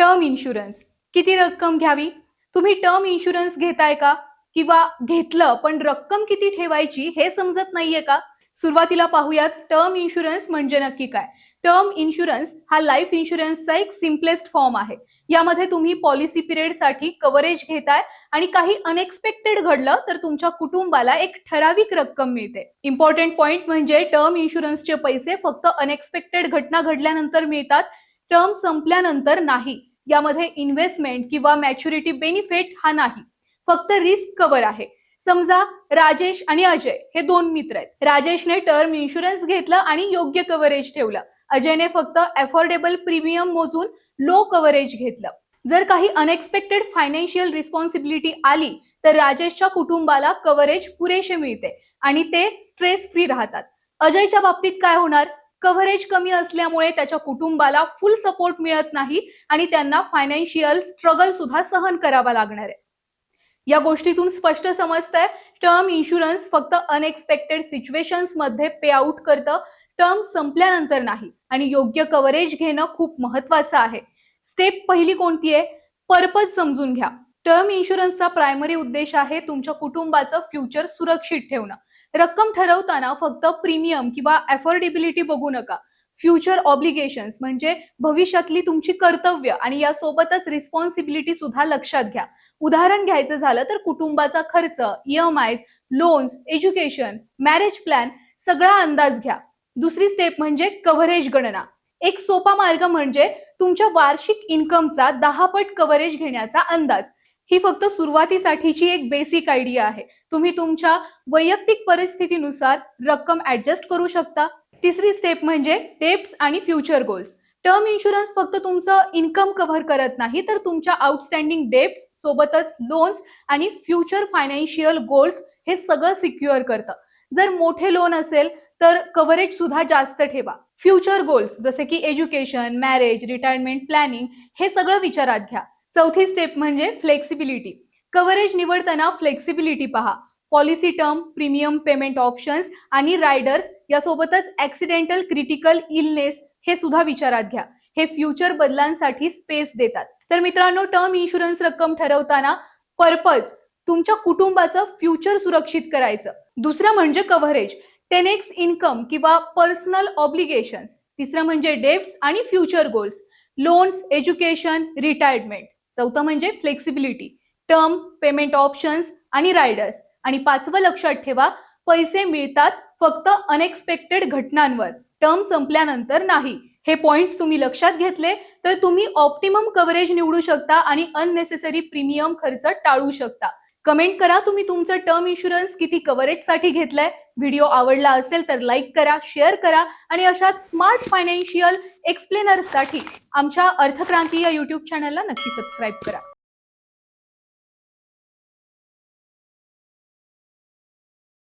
Term insurance. किती रक्कम घ्यावी? तुम्ही टर्म इन्शुरन्स घेताय का? किंवा घेतलं पण रक्कम किती ठेवायची हे समजत नाहीये का? सुरुवातीला पाहूयात टर्म इन्शुरन्स म्हणजे नक्की काय? टर्म इन्शुरन्स हा लाईफ इन्शुरन्सचा एक सिम्पलेस्ट फॉर्म आहे. यामध्ये तुम्ही पॉलिसी पिरियडसाठी कव्हरेज घेताय आणि काही अनएक्सपेक्टेड घडलं तर तुमच्या कुटुंबाला एक ठराविक रक्कम मिळते. इम्पॉर्टंट पॉइंट म्हणजे टर्म इन्शुरन्सचे पैसे फक्त अनएक्सपेक्टेड घटना घडल्यानंतर मिळतात टर्म संपल्यानंतर नाही. यामध्ये इन्व्हेस्टमेंट किंवा मॅच्युरिटी बेनिफिट हा नाही. फक्त रिस्क कव्हर आहे. समजा राजेश आणि अजय हे दोन मित्र आहेत. राजेशने टर्म इन्शुरन्स घेतलं आणि योग्य कव्हरेज ठेवलं. अजयने फक्त अफोर्डेबल प्रीमियम मोजून लो कव्हरेज घेतलं. जर काही अनएक्सपेक्टेड फायनान्शियल रिस्पॉन्सिबिलिटी आली तर राजेशच्या कुटुंबाला कव्हरेज पुरेसे मिळते आणि ते स्ट्रेस फ्री राहतात. अजयच्या बाबतीत काय होणार? कव्हरेज कमी असल्यामुळे त्याच्या कुटुंबाला फुल सपोर्ट मिळत नाही आणि त्यांना फायनान्शियल स्ट्रगल सुद्धा सहन करावा लागणार आहे. या गोष्टीतून स्पष्ट समजतंय टर्म इन्शुरन्स फक्त अनएक्सपेक्टेड सिच्युएशन्समध्ये पे आउट करतं टर्म संपल्यानंतर नाही आणि योग्य कव्हरेज घेणं खूप महत्वाचं आहे. स्टेप पहिली कोणती आहे? पर्पज समजून घ्या. टर्म इन्शुरन्सचा प्रायमरी उद्देश आहे तुमच्या कुटुंबाचं फ्युचर सुरक्षित ठेवणं. रक्कम ठरवताना फक्त प्रीमियम किंवा अफोर्डेबिलिटी बघू नका. फ्युचर ऑब्लिगेशन्स म्हणजे भविष्यातली तुमची कर्तव्य आणि यासोबतच रिस्पॉन्सिबिलिटी सुद्धा लक्षात घ्या. उदाहरण घ्यायचं झालं तर कुटुंबाचा खर्च EMI loans education marriage plan सगळा अंदाज घ्या. दुसरी स्टेप म्हणजे कव्हरेज गणना. एक सोपा मार्ग म्हणजे तुमच्या वार्षिक इन्कमचा दहा पट कव्हरेज घेण्याचा अंदाज. ही फक्त सुरुवातीसाठीची एक बेसिक आयडिया आहे. तुम्ही तुमच्या वैयक्तिक परिस्थितीनुसार रक्कम ऍडजस्ट करू शकता. तिसरी स्टेप म्हणजे डेप्स आणि फ्युचर गोल्स टर्म इन्शुरन्स फक्त तुमचं इन्कम कव्हर करत नाही तर तुमच्या आउटस्टँडिंग डेप्स सोबतच लोन्स आणि फ्युचर फायनान्शियल गोल्स हे सगळं सिक्युअर करतं. जर मोठे लोन असेल तर कव्हरेज सुद्धा जास्त ठेवा. फ्युचर गोल्स जसे की एज्युकेशन मॅरेज रिटायरमेंट प्लॅनिंग हे सगळं विचारात घ्या. चौथी स्टेप म्हणजे फ्लेक्सिबिलिटी कव्हरेज निवडताना फ्लेक्सिबिलिटी पहा. Policy term premium payment options आणि रायडर्स यासोबतच ऍक्सिडेंटल क्रिटिकल इलनेस हे सुद्धा विचारात घ्या. हे फ्युचर बदलांसाठी स्पेस देतात. तर मित्रांनो टर्म इन्शुरन्स रक्कम ठरवताना पर्पज तुमच्या कुटुंबाचं फ्युचर सुरक्षित करायचं. दुसरं म्हणजे कव्हरेज टेन एक्स इन्कम किंवा पर्सनल ऑब्लिगेशन्स तिसरं म्हणजे डेप्स आणि future goals loans education retirement चौथं म्हणजे फ्लेक्सिबिलिटी टर्म पेमेंट ऑप्शन्स आणि रायडर्स आणि पाचवं लक्षात ठेवा पैसे मिळतात फक्त अनएक्सपेक्टेड घटनांवर. टर्म संपल्यानंतर नाही. हे पॉइंट्स तुम्ही लक्षात घेतले तर तुम्ही ऑप्टिमम कव्हरेज निवडू शकता आणि अननेसेसरी प्रीमियम खर्च टाळू शकता. कमेंट करा तुम्ही तुमचं टर्म इन्शुरन्स किती कव्हरेजसाठी घेतलंय. व्हिडिओ आवडला असेल तर लाईक करा शेअर करा आणि अशाच स्मार्ट फायनान्शियल एक्सप्लेनर्ससाठी आमच्या अर्थक्रांती या युट्यूब चॅनलला नक्की सबस्क्राईब करा.